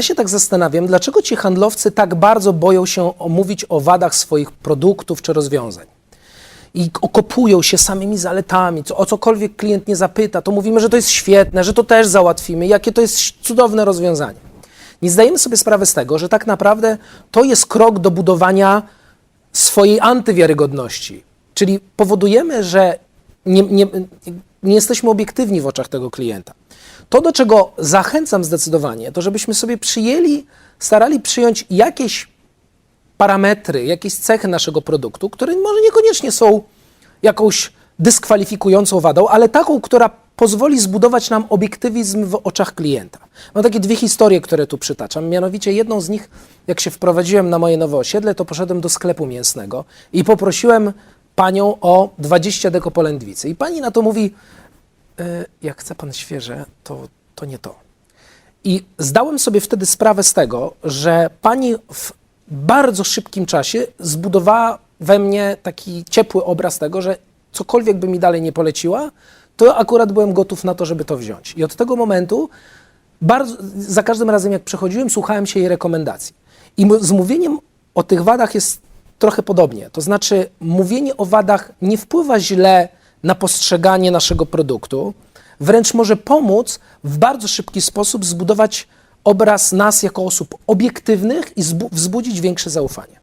Ja się tak zastanawiam, dlaczego ci handlowcy tak bardzo boją się mówić o wadach swoich produktów czy rozwiązań. I okopują się samymi zaletami, co, o cokolwiek klient nie zapyta, to mówimy, że to jest świetne, że to też załatwimy, jakie to jest cudowne rozwiązanie. Nie zdajemy sobie sprawy z tego, że tak naprawdę to jest krok do budowania swojej antywiarygodności. Czyli powodujemy, że nie, nie, nie jesteśmy obiektywni w oczach tego klienta. To, do czego zachęcam zdecydowanie, to żebyśmy sobie przyjęli, starali przyjąć jakieś parametry, jakieś cechy naszego produktu, które może niekoniecznie są jakąś dyskwalifikującą wadą, ale taką, która pozwoli zbudować nam obiektywizm w oczach klienta. Mam takie dwie historie, które tu przytaczam. Mianowicie jedną z nich, jak się wprowadziłem na moje nowe osiedle, to poszedłem do sklepu mięsnego i poprosiłem panią o 20 deko polędwicy. I pani na to mówi, jak chce pan świeże, to, to nie to. I zdałem sobie wtedy sprawę z tego, że pani w bardzo szybkim czasie zbudowała we mnie taki ciepły obraz tego, że cokolwiek by mi dalej nie poleciła, to akurat byłem gotów na to, żeby to wziąć. I od tego momentu bardzo, za każdym razem, jak przechodziłem, słuchałem się jej rekomendacji. I z mówieniem o tych wadach jest trochę podobnie. To znaczy, mówienie o wadach nie wpływa źle na postrzeganie naszego produktu, wręcz może pomóc w bardzo szybki sposób zbudować obraz nas jako osób obiektywnych i zbu- wzbudzić większe zaufanie.